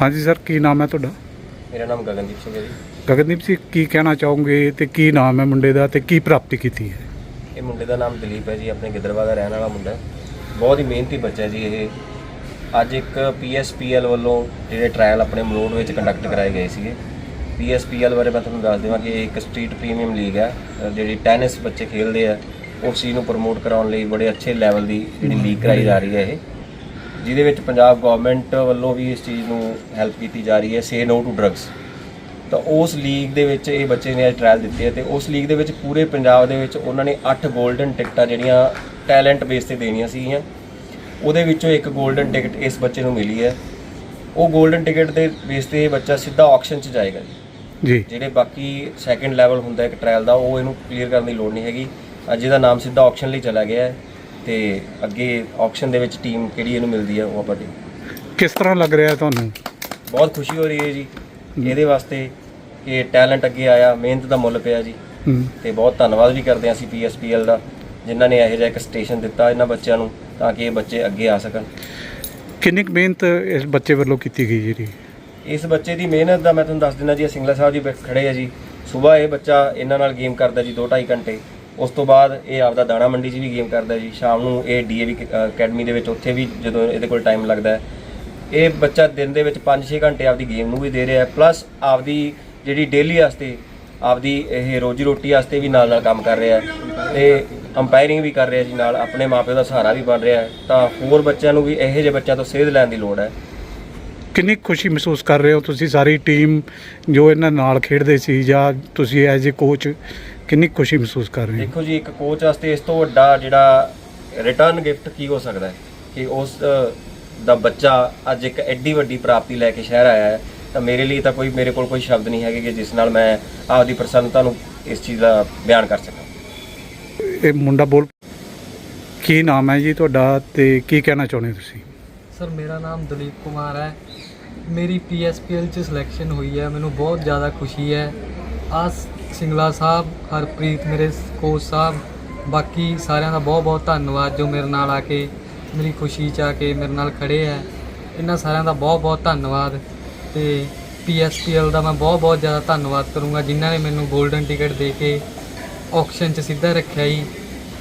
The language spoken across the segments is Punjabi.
ਹਾਂਜੀ ਸਰ ਕੀ ਨਾਮ ਹੈ ਤੁਹਾਡਾ? ਮੇਰਾ ਨਾਮ ਗਗਨਦੀਪ ਸਿੰਘ ਹੈ ਜੀ। ਗਗਨਦੀਪ ਜੀ ਕੀ ਕਹਿਣਾ ਚਾਹੋਗੇ ਤੇ ਕੀ ਨਾਮ ਹੈ ਮੁੰਡੇ ਦਾ ਤੇ ਕੀ ਪ੍ਰਾਪਤੀ ਕੀਤੀ ਹੈ? ਇਹ ਮੁੰਡੇ ਦਾ ਨਾਮ ਦਲੀਪ ਹੈ ਜੀ ਆਪਣੇ ਗਿੱਦੜਵਾ ਦਾ ਰਹਿਣ ਵਾਲਾ ਮੁੰਡਾ ਹੈ। ਬਹੁਤ ਹੀ ਮਿਹਨਤੀ ਬੱਚਾ ਹੈ ਜੀ ਇਹ। ਅੱਜ ਇੱਕ ਪੀਐਸਪੀਐਲ ਵੱਲੋਂ ਜਿਹੜੇ ਟ੍ਰਾਇਲ ਆਪਣੇ ਮਲੋੜ ਵਿੱਚ ਕੰਡਕਟ ਕਰਾਏ ਗਏ ਸੀਗੇ। ਪੀਐਸਪੀਐਲ ਬਾਰੇ ਮੈਂ ਤੁਹਾਨੂੰ ਦੱਸ ਦੇਵਾਂ ਕਿ ਇਹ ਇੱਕ ਸਟਰੀਟ ਪ੍ਰੀਮੀਅਮ ਲੀਗ ਹੈ। ਜਿਹੜੀ ਟੈਨਿਸ ਬੱਚੇ ਖੇਡਦੇ ਆ ਉਸ ਚੀਜ਼ ਨੂੰ ਪ੍ਰਮੋਟ ਕਰਾਉਣ ਲਈ ਬੜੇ ਅੱਛੇ ਲੈਵਲ ਦੀ ਜਿਹੜੀ ਲੀਗ ਕਰਾਈ ਜਾ ਰਹੀ ਹੈ ਇਹ। ਜਿਹਦੇ ਵਿੱਚ ਪੰਜਾਬ ਗਵਰਨਮੈਂਟ ਵੱਲੋਂ ਵੀ ਇਸ ਚੀਜ਼ ਨੂੰ ਹੈਲਪ ਕੀਤੀ ਜਾ ਰਹੀ ਹੈ ਸੇ ਨੋ ਟੂ ਡਰੱਗਸ ਤਾਂ ਉਸ ਲੀਗ ਦੇ ਵਿੱਚ ਇਹ ਬੱਚੇ ਨੇ ਅੱਜ ਟ੍ਰਾਇਲ ਦਿੱਤੇ ਹੈ ਤੇ ਉਸ ਲੀਗ ਦੇ ਵਿੱਚ ਪੂਰੇ ਪੰਜਾਬ ਦੇ ਵਿੱਚ ਉਹਨਾਂ ਨੇ 8 ਗੋਲਡਨ ਟਿਕਟਾਂ ਜਿਹੜੀਆਂ ਟੈਲੈਂਟ ਬੇਸ ਤੇ ਦੇਣੀਆਂ ਸੀਗੀਆਂ। ਉਹਦੇ ਵਿੱਚੋਂ ਇੱਕ ਗੋਲਡਨ ਟਿਕਟ ਇਸ ਬੱਚੇ ਨੂੰ ਮਿਲੀ ਹੈ। ਉਹ ਗੋਲਡਨ ਟਿਕਟ ਦੇ ਬੇਸ ਤੇ ਇਹ ਬੱਚਾ ਸਿੱਧਾ ਆਕਸ਼ਨ 'ਚ ਜਾਏਗਾ ਜੀ। ਜਿਹੜੇ ਬਾਕੀ ਸੈਕੰਡ ਲੈਵਲ ਹੁੰਦਾ ਇੱਕ ਟ੍ਰਾਇਲ ਦਾ ਉਹ ਇਹਨੂੰ ਕਲੀਅਰ ਕਰਨ ਦੀ ਲੋੜ ਨਹੀਂ ਹੈਗੀ। ਅੱਜ ਇਹਦਾ ਨਾਮ ਸਿੱਧਾ ਆਕਸ਼ਨ ਲਈ ਚਲਾ ਗਿਆ ਹੈ। ਤੇ ਅੱਗੇ ਆਕਸ਼ਨ ਦੇ ਵਿੱਚ ਟੀਮ ਕਿਹੜੀ ਇਹਨੂੰ ਮਿਲਦੀ ਹੈ ਉਹ ਆਪਾਂ ਦੇ ਕਿਸ ਤਰ੍ਹਾਂ ਲੱਗ ਰਿਹਾ ਤੁਹਾਨੂੰ? ਬਹੁਤ ਖੁਸ਼ੀ ਹੋ ਰਹੀ ਹੈ ਜੀ। ਇਹਦੇ ਵਾਸਤੇ ਕਿ ਟੈਲੈਂਟ ਅੱਗੇ ਆਇਆ ਮਿਹਨਤ ਦਾ ਮੁੱਲ ਪਿਆ ਜੀ। ਤੇ ਬਹੁਤ ਧੰਨਵਾਦ ਵੀ ਕਰਦੇ ਹਾਂ ਅਸੀਂ ਪੀਐਸਪੀਐਲ ਦਾ ਜਿਨ੍ਹਾਂ ਨੇ ਇਹੋ ਜਿਹਾ ਇੱਕ ਸਟੇਸ਼ਨ ਦਿੱਤਾ ਇਹਨਾਂ ਬੱਚਿਆਂ ਨੂੰ ਤਾਂ ਕਿ ਇਹ ਬੱਚੇ ਅੱਗੇ ਆ ਸਕਣ। ਕਿੰਨੀ ਕੁ ਮਿਹਨਤ ਇਸ ਬੱਚੇ ਵੱਲੋਂ ਕੀਤੀ ਗਈ ਜਿਹੜੀ? ਇਸ ਬੱਚੇ ਦੀ ਮਿਹਨਤ ਦਾ ਮੈਂ ਤੁਹਾਨੂੰ ਦੱਸ ਦਿੰਦਾ ਜੀ ਇਹ ਸਿੰਗਲਾ ਸਾਹਿਬ ਜੀ ਖੜੇ ਆ ਜੀ। ਸਵੇਰ ਇਹ ਬੱਚਾ ਇਹਨਾਂ ਨਾਲ ਗੇਮ ਕਰਦਾ ਜੀ 2.5 ਘੰਟੇ। ਉਸ ਤੋਂ ਬਾਅਦ ਇਹ ਆਪਦਾ ਦਾਣਾ ਮੰਡੀ 'ਚ ਵੀ ਗੇਮ ਕਰਦਾ ਜੀ। ਸ਼ਾਮ ਨੂੰ ਇਹ ਡੀਏਵੀ ਅਕੈਡਮੀ ਦੇ ਵਿੱਚ ਉੱਥੇ ਵੀ ਜਦੋਂ ਇਹਦੇ ਕੋਲ ਟਾਈਮ ਲੱਗਦਾ ਹੈ। ਇਹ ਬੱਚਾ ਦਿਨ ਦੇ ਵਿੱਚ 5-6 ਘੰਟੇ ਆਪਦੀ ਗੇਮ ਨੂੰ ਵੀ ਦੇ ਰਿਹਾ ਹੈ। ਪਲੱਸ ਆਪਦੀ ਜਿਹੜੀ ਡੇਲੀ ਵਾਸਤੇ, ਆਪਦੀ ਇਹ ਰੋਜੀ ਰੋਟੀ ਵਾਸਤੇ ਵੀ ਨਾਲ ਨਾਲ ਕੰਮ ਕਰ ਰਿਹਾ ਹੈ। ਤੇ ਅੰਪਾਇਰਿੰਗ ਵੀ ਕਰ ਰਿਹਾ ਜੀ ਨਾਲ। ਆਪਣੇ ਮਾਪਿਆਂ ਦਾ ਸਹਾਰਾ ਵੀ ਬਣ ਰਿਹਾ ਤਾਂ ਹੋਰ ਬੱਚਿਆਂ ਨੂੰ ਵੀ ਇਹੋ ਜਿਹੇ ਬੱਚਿਆਂ ਤੋਂ ਸੇਧ ਲੈਣ ਦੀ ਲੋੜ ਹੈ। ਕਿੰਨੀ ਖੁਸ਼ੀ ਮਹਿਸੂਸ ਕਰ ਰਹੇ ਹੋ ਤੁਸੀਂ? ਸਾਰੀ ਟੀਮ ਜੋ ਇਹਨਾਂ ਨਾਲ ਖੇਡਦੇ ਸੀ ਜਾਂ ਤੁਸੀਂ ਐਜ਼ ਅ ਕੋਚ ਕਿੰਨੀ ਕੁ ਖੁਸ਼ੀ ਮਹਿਸੂਸ ਕਰ ਰਹੇ ਹੋ? ਦੇਖੋ ਜੀ ਇੱਕ ਕੋਚ ਵਾਸਤੇ ਇਸ ਤੋਂ ਵੱਡਾ ਜਿਹੜਾ ਰਿਟਰਨ ਗਿਫਟ ਕੀ ਹੋ ਸਕਦਾ ਹੈ? ਕਿ ਉਸ ਅ, ਦਾ ਬੱਚਾ ਅੱਜ ਇੱਕ ਐਡੀ ਵੱਡੀ ਪ੍ਰਾਪਤੀ ਲੈ ਕੇ ਸ਼ਹਿਰ ਆਇਆ ਹੈ ਤਾਂ ਮੇਰੇ ਲਈ ਤਾਂ ਕੋਈ ਮੇਰੇ ਕੋਲ ਕੋਈ ਸ਼ਬਦ ਨਹੀਂ ਹੈਗੇ ਕਿ ਜਿਸ ਨਾਲ ਮੈਂ ਆਪਦੀ ਪ੍ਰਸੰਨਤਾ ਨੂੰ ਇਸ ਚੀਜ਼ ਦਾ ਬਿਆਨ ਕਰ ਸਕਾਂ। ਇਹ ਮੁੰਡਾ ਬੋਲ ਕੀ ਨਾਮ ਹੈ ਜੀ ਤੁਹਾਡਾ ਤੇ ਕੀ ਕਹਿਣਾ ਚਾਹੁੰਦੇ ਤੁਸੀਂ? ਸਰ ਮੇਰਾ ਨਾਮ ਦਲੀਪ ਕੁਮਾਰ ਹੈ। ਮੇਰੀ ਪੀਐਸਪੀਐਲ ਚ ਸਿਲੈਕਸ਼ਨ ਹੋਈ ਹੈ। ਮੈਨੂੰ ਬਹੁਤ ਜ਼ਿਆਦਾ ਖੁਸ਼ੀ ਹੈ। ਆਸ ਸਿੰਗਲਾ ਸਾਹਿਬ ਹਰਪ੍ਰੀਤ ਮੇਰੇ ਕੋਚ ਸਾਹਿਬ ਬਾਕੀ ਸਾਰਿਆਂ ਦਾ ਬਹੁਤ ਬਹੁਤ ਧੰਨਵਾਦ ਜੋ ਮੇਰੇ ਨਾਲ ਆ ਕੇ ਮੇਰੀ ਖੁਸ਼ੀ ਚ ਆ ਕੇ ਮੇਰੇ ਨਾਲ ਖੜੇ ਹੈ ਇਹਨਾਂ ਸਾਰਿਆਂ ਦਾ ਬਹੁਤ ਬਹੁਤ ਧੰਨਵਾਦ ਤੇ ਪੀਐਸਪੀਐਲ ਦਾ ਮੈਂ ਬਹੁਤ ਬਹੁਤ ਜ਼ਿਆਦਾ ਧੰਨਵਾਦ ਕਰੂੰਗਾ ਜਿਨ੍ਹਾਂ ਨੇ ਮੈਨੂੰ 골ਡਨ ਟਿਕਟ ਦੇ ਕੇ ਆਕਸ਼ਨ 'ਚ ਸਿੱਧਾ ਰੱਖਿਆ ਜੀ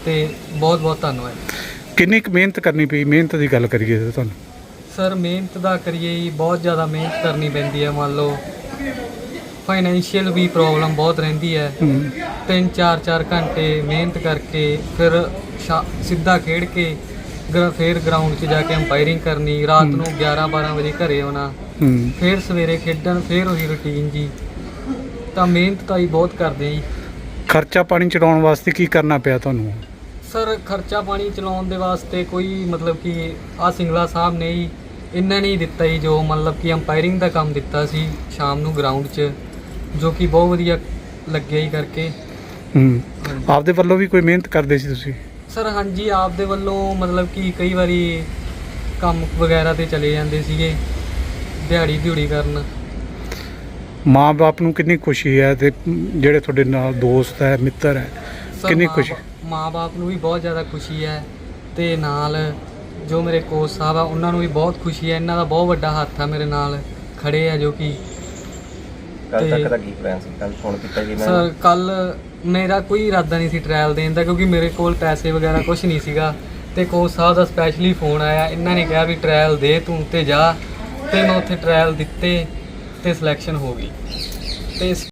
ਤੇ ਬਹੁਤ ਬਹੁਤ ਧੰਨਵਾਦ। ਕਿੰਨੀ ਕੁ ਮਿਹਨਤ ਕਰਨੀ ਪਈ? ਮਿਹਨਤ ਦੀ ਗੱਲ ਕਰੀਏ ਤਾਂ ਤੁਹਾਨੂੰ। ਸਰ ਮਿਹਨਤ ਦਾ ਕਰੀਏ ਜੀ ਬਹੁਤ ਜ਼ਿਆਦਾ ਮਿਹਨਤ ਕਰਨੀ ਪੈਂਦੀ ਹੈ ਮੰਨ ਲਓ। ਫਾਈਨੈਂਸ਼ੀਅਲ ਵੀ ਪ੍ਰੋਬਲਮ ਬਹੁਤ ਰਹਿੰਦੀ ਹੈ। ਹੂੰ। ਤਿੰਨ ਚਾਰ ਚਾਰ ਘੰਟੇ ਮਿਹਨਤ ਕਰਕੇ ਫਿਰ ਸ਼ਾ- ਸਿੱਧਾ ਖੇਡ ਕੇ ਗਰ- ਫਿਰ ਗਰਾਊਂਡ 'ਚ ਜਾ ਕੇ ਅੰਪਾਇਰਿੰਗ ਕਰਨੀ ਰਾਤ ਨੂੰ 11 12 ਵਜੇ ਘਰੇ ਆਉਣਾ ਹੂੰ। ਫਿਰ ਸਵੇਰੇ ਖੇਡਣ ਫਿਰ ਉਹੀ ਰੁਟੀਨ ਜੀ। ਤਾਂ ਮਿਹਨਤ ਤਾਂ ਜੀ ਬਹੁਤ ਕਰਦੇ ਜੀ। ਖਰਚਾ ਪਾਣੀ ਚੜਾਉਣ ਵਾਸਤੇ ਕੀ ਕਰਨਾ ਪਿਆ ਤੁਹਾਨੂੰ? ਸਰ ਖਰਚਾ ਪਾਣੀ ਚਲਾਉਣ ਦੇ ਵਾਸਤੇ ਕੋਈ ਮਤਲਬ ਕਿ ਆ ਸਿੰਗਲਾ ਸਾਹਿਬ ਨੇ ਹੀ ਇਹਨਾਂ ਨੇ ਹੀ ਦਿੱਤਾ ਜੀ ਜੋ ਮਤਲਬ ਕਿ ਅੰਪਾਇਰਿੰਗ ਦਾ ਕੰਮ ਦਿੱਤਾ ਸੀ ਸ਼ਾਮ ਨੂੰ ਗਰਾਊਂਡ 'ਚ। ਜੋ ਕਿ ਬਹੁਤ ਵਧੀਆ ਲੱਗਿਆ ਹੀ ਕਰਕੇ। ਹੂੰ। ਆਪਦੇ ਵੱਲੋਂ ਵੀ ਕੋਈ ਮਿਹਨਤ ਕਰਦੇ ਸੀ ਤੁਸੀਂ? ਸਰ ਹਾਂਜੀ ਆਪ ਦੇ ਵੱਲੋਂ ਮਤਲਬ ਕਿ ਕਈ ਵਾਰੀ ਕੰਮ ਵਗੈਰਾ ਤੇ ਚਲੇ ਜਾਂਦੇ ਸੀਗੇ ਦਿਹਾੜੀ ਦਿਹੜੀ ਕਰਨ। ਮਾਂ-ਬਾਪ ਨੂੰ ਕਿੰਨੀ ਖੁਸ਼ੀ ਹੈ ਤੇ ਜਿਹੜੇ ਤੁਹਾਡੇ ਨਾਲ ਦੋਸਤ ਹੈ ਮਿੱਤਰ ਹੈ ਸਰ, ਕਿੰਨੀ ਮਾਂ- ਖੁਸ਼ੀ? ਮਾਂ-ਬਾਪ ਨੂੰ ਵੀ ਬਹੁਤ ਜ਼ਿਆਦਾ ਖੁਸ਼ੀ ਹੈ ਤੇ ਨਾਲ ਜੋ ਮੇਰੇ ਕੋਚ ਸਾਹਿਬ ਆ ਉਹਨਾਂ ਨੂੰ ਵੀ ਬਹੁਤ ਖੁਸ਼ੀ ਹੈ। ਇਹਨਾਂ ਦਾ ਬਹੁਤ ਵੱਡਾ ਹੱਥ ਆ ਮੇਰੇ ਨਾਲ ਖੜੇ ਆ ਜੋ ਕਿ ਕੱਲ ਤੇ- ਤੱਕ ਦਾ ਕੀ ਪਲਾਨ ਸੀ? ਕੱਲ ਫੋਨ ਕੀਤਾ ਜੀ ਮੈਂ ਸਰ ਕੱਲ ਮੇਰਾ ਕੋਈ ਇਰਾਦਾ ਨਹੀਂ ਸੀ ਟ੍ਰਾਇਲ ਦੇਣ ਦਾ ਕਿਉਂਕਿ ਮੇਰੇ ਕੋਲ ਪੈਸੇ ਵਗੈਰਾ ਕੁਝ ਨਹੀਂ ਸੀਗਾ। ਤੇ ਕੋਚ ਸਾਹਿਬ ਦਾ ਸਪੈਸ਼ਲੀ ਫੋਨ ਆਇਆ ਇਹਨਾਂ ਨੇ ਕਿਹਾ ਵੀ ਟ੍ਰਾਇਲ ਦੇ ਤੂੰ ਤੇ ਜਾ। ਤੇ ਮੈਂ ਉੱਥੇ ਟ੍ਰਾਇਲ ਦਿੱਤੇ ਤੇ ਸਿਲੈਕਸ਼ਨ ਹੋ ਗਈ। ਤੇ